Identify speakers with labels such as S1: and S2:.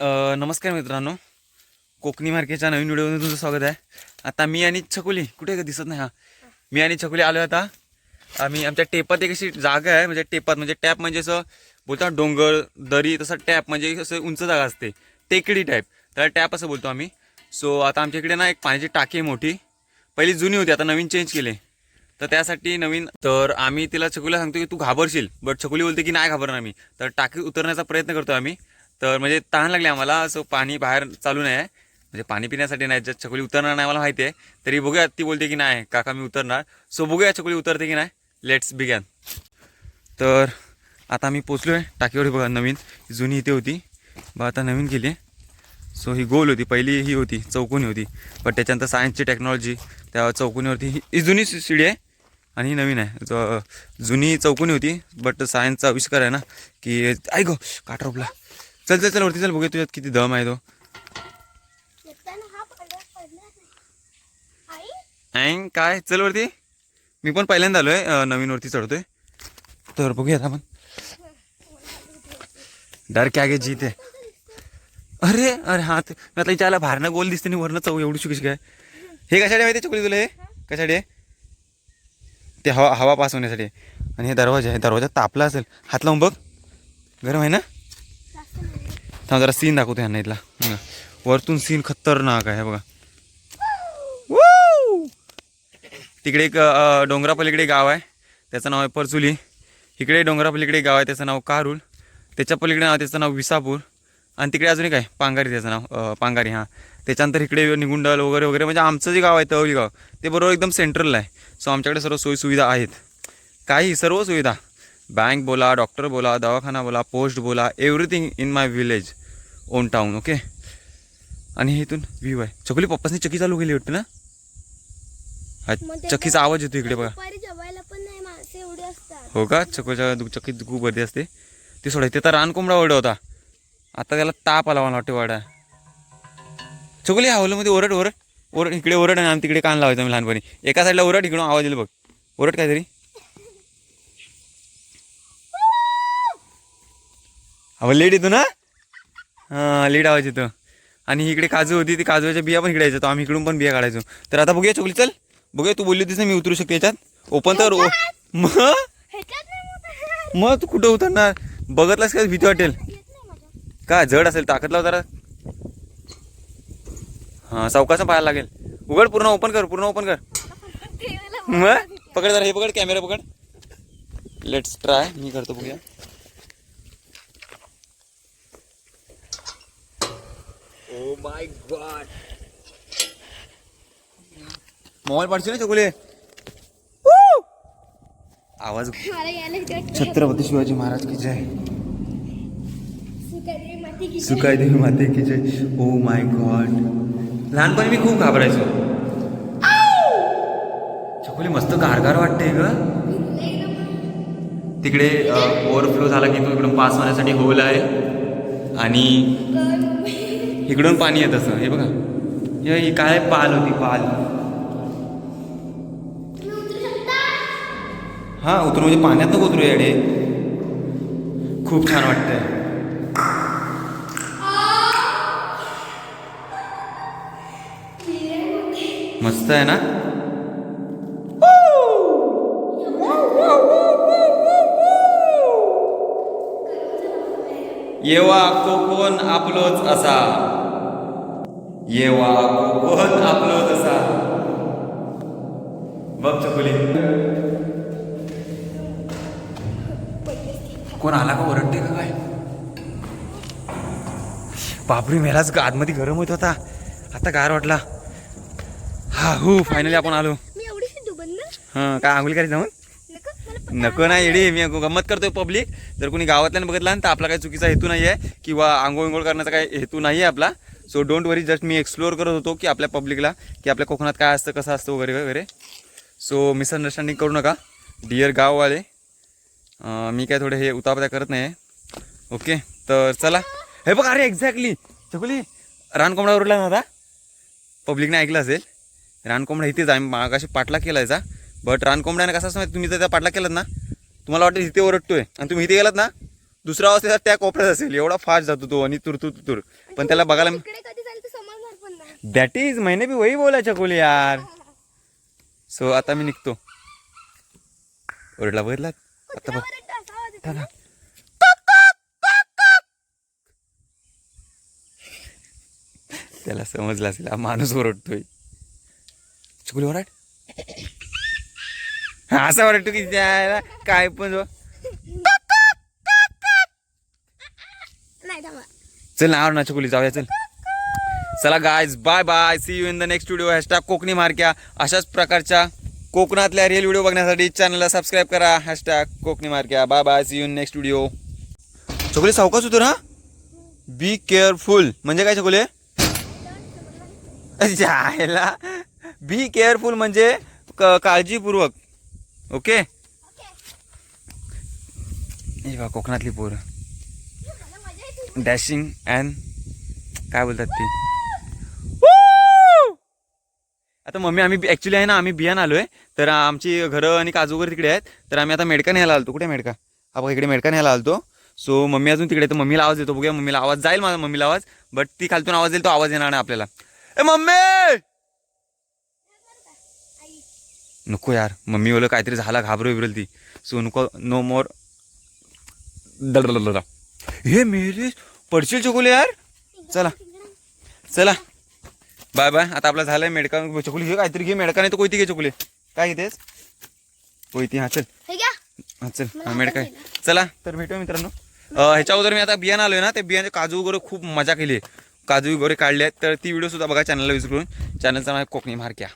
S1: नमस्कार मित्रांनो. कोकणी मार्केटच्या नवीन व्हिडिओमध्ये तुमचं स्वागत आहे. आता मी आणि छकुली कुठे का? दिसत नाही हा. मी आणि छकुली आलो आता. आम्ही आमच्या टेपात एक अशी जागा आहे म्हणजे टेपात म्हणजे टॅप म्हणजे असं बोलतात डोंगर दरी तसं टॅप म्हणजे असं उंच जागा असते. टेकडी टाईप त्याला टॅप असं बोलतो आम्ही. सो आता आमच्या इकडे ना एक पाण्याची टाकी आहे मोठी. पहिली जुनी होती आता नवीन चेंज केले. तर त्यासाठी नवीन तर आम्ही तिला छकुलीला सांगतो की तू घाबरशील. बट छकुली बोलते की नाही घाबरणार आम्ही तर टाकी उतरण्याचा प्रयत्न करतो आम्ही. तर म्हणजे तहान लागले आम्हाला. असं पाणी बाहेर चालू नाही आहे. म्हणजे पाणी पिण्यासाठी नाही जर छकुली उतरणार नाही मला माहिती आहे. तरी बघूया ती बोलते की नाही काका मी उतरणार. सो बघूया छकुली उतरते की नाही. लेट्स बिगॅन तर आता आम्ही पोचलो आहे टाकीवर बघा नवीन. जुनी इथे होती. बघा आता नवीन केली आहे. सो ही गोल होती पहिली ही होती चौकोनी होती. पण त्याच्यानंतर सायन्सची टेक्नॉलॉजी त्या चौकोनीवरती ही जुनी सि- शिडी आहे आणि ही नवीन आहे. ज- जुनी चौकोनी होती बट सायन्सचा आविष्कार आहे ना की ऐक काटरोपला चल चल चल वरती चल बघूया तुझ्यात किती दम आहे तो. अँग काय? चल वरती. मी पण पहिल्यांदा आलो आहे नवीन वरती चढतोय. तर बघूयात आपण. डर क्या गे जीत. अरे अरे हा ते मी आता विचारला बाहेरनं गोल दिसते आणि वरनं चव एवढी कशी काय? हे कशासाठी माहिती चुकली तुला हे? कशासाठी आहे? ते हवा हवा पास होण्यासाठी. आहे. आणि हे दरवाजा आहे दरवाजा तापला असेल. हात लावून बघ. गरम आहे ना. थांब जरा सीन दाखवतो ह्यांना इथला. वरतून सीन खतरनाक आहे बघा. तिकडे एक डोंगरापलीकडे गाव आहे. त्याचं नाव आहे परचुली. इकडे डोंगरापलीकडे गाव आहे त्याचं नाव कारुल. त्याच्या पलीकडे नाव त्याचं नाव विसापूर. आणि तिकडे अजून एक आहे पांगारी त्याचं नाव पांगारी हां. त्याच्यानंतर इकडे निगुंडल वगैरे वगैरे म्हणजे आमचं जे गाव आहे तवली गाव ते बरोबर एकदम सेंट्रलला आहे. सो आमच्याकडे सर्व सोयीसुविधा आहेत. काही सर्व सुविधा. बँक बोला डॉक्टर बोला दवाखाना बोला पोस्ट बोला everything in my village own town okay आणि हे इथून व्ह्यू आहे. चकुली पप्पासनी चकी चालू केली वाटतं ना? हा, चक्कीचा आवाज येतो इकडे बघा. हो का? चकोच्या चक्कीत खूप गर्दी असते. ते सोडाय ते तर रानकोंबडा ओरडा होता. आता त्याला ताप आला मला वाटते वाडा चकुली मध्ये ओरड ओरड. ओरड इकडे ओरड आणि आम्ही तिकडे कान लावायचं मी लहानपणी. एका साईडला ओरड इकडून आवाज येईल बघ. ओरड काहीतरी. अहो लेट येतो ना? हां लेट आवाज येतो आणि इकडे काजू होती ती काजूच्या बिया पण इकडे आम्ही इकडून पण बिया काढायचो. तर आता बघूया चोकली चल. बघूया तू बोलली होतीस ना मी उतरू शकते याच्यात. ओपन तर ओ- मग तू कुठं उतरणार? बघतलास का? भीती वाटेल. का जड असेल ताकद लाव जरा. हां सावकाशं पाहायला लागेल. उघड पूर्ण ओपन कर पूर्ण ओपन कर. मग पकड जरा हे पकड कॅमेरा पकड. लेट्स ट्राय मी करतो बघूया. ओ माय गॉड मोबाईल पाडशील ना चकुले? आवाज छत्रपती शिवाजी महाराज की जय.
S2: सुकादेवी माती की
S1: सुकाय देवी माते की जय. ओ माय गॉड लहानपणी मी खूप घाबरायचो. चकुली मस्त गारगार वाटते ग. तिकडे ओव्हरफ्लो झाला की तो इकडून पास होण्यासाठी होल आहे आणि इकडून पाणी येत असं. हे बघा. हे काय पाल होती पाल. हा उतरू म्हणजे पाण्यात नको उतरू याडे. खूप छान वाटतंय. मस्त आहे ना? येवा कोकण आपलोच असा. येवा कोकण आपलोच असा. बघ चकुली. कोण आला का ओरडते का काय? बापरे मेलाच ग- आतमध्ये गरम होत होता. आता गार वाटला. हा हो फायनली आपण आलो. हां काय आंघोळी करायची जाऊन
S2: नको
S1: नाही येडे मी गंमत करतोय पब्लिक जर कोणी गावातल्यानं बघितला तर आपला काही चुकीचा हेतू नाही आहे किंवा आंघोळ विंघोळ करण्याचा काही हेतू नाही आहे आपला. सो डोंट वरी जस्ट मी एक्सप्लोअर करत होतो की आपल्या पब्लिकला की आपल्या कोकणात काय असतं कसं असतं वगैरे वगैरे. सो मिसअंडरस्टँडिंग करू नका. डिअर गाववाले मी काय थोडे हे उतापत्या करत नाही ओके तर चला. हे बघ अरे एक्झॅक्टली चकुली रानकोंबडा उरला ना आता पब्लिकने ऐकलं असेल. रानकोंबडा इथेच आहे मागाशी पाटला केला याचा बट रानकोंबड्याने कसं असं तुम्ही जर त्या पाठला केलात ना तुम्हाला वाटतं इथे ओरडतोय. आणि तुम्ही इथे गेलात ना दुसरा त्याचा त्या कोपऱ्यात असेल. एवढा फास्ट जातो तो आणि तुरतुर तुर पण त्याला बघायला
S2: तर
S1: दॅट इज मैंने भी वही बोला चकोली यार. सो आता मी निघतो. ओरडला बघितला आता बघ. त्याला समजलं असेल हा माणूस ओरडतोय. चकुली ओरड. असं ओरडतो की त्याला काय पण जो.
S2: नाही थांबा.
S1: चल ना ना चकुली जाऊया चल. चला guys bye bye see you in the next video hashtag Kokani Markya. अशाच प्रकारच्या कोकणातल्या रिअल व्हिडिओ बघण्यासाठी चॅनलला सबस्क्राईब करा. Hashtag Kokani Markya. Bye bye see you in next video चकुली सावकाश होतो ना? बी केअरफुल म्हणजे काय चकुले? जायला. बी केअरफुल म्हणजे काळजीपूर्वक. ओके? हे बा कोकणातली पोरं. डॅशिंग अँड काय बोलतात ती? आता मम्मी आम्ही ऍक्च्युली आहे ना आम्ही बियाण आलोय. तर आमची घरं आणि काजू वगैरे तिकडे आहेत. तर आम्ही आता मेडका न्यायला आलतो. कुठे मेडका? हा बघा इकडे मेडका न्यायला आलतो. सो मम्मी अजून तिकडे तर मम्मीला आवाज देतो. बघूया मम्मीला आवाज जाईल माझा मम्मीला आवाज. बट ती खालतून आवाज देईल तो आवाज येणार नाही आपल्याला. ए मम्मी! नको यार. मम्मी बोल काहीतरी झाला घाबरू बिबरेल ती. सो नको नो मोर हे मेरे पडशील चकोले यार. चला चला. Bye bye. आता आपला झालाय मेडका चकुली. घे काहीतरी घे मेडका नाही तर कोयती घे चकुले. काय घेतेस? कोयती हा चल.
S2: हे
S1: हा चल. हा मेडका. चला तर भेटूया मित्रांनो. ह्याच्या अगोदर मी आता बियाणं आलोय ना ते बियाणे काजू वगैरे खूप मजा केली आहे. काजू वगैरे काढले आहेत तर ती व्हिडिओ सुद्धा बघा चॅनलला विजिट करून चॅनलचं नाव कोकणी मार्क्या.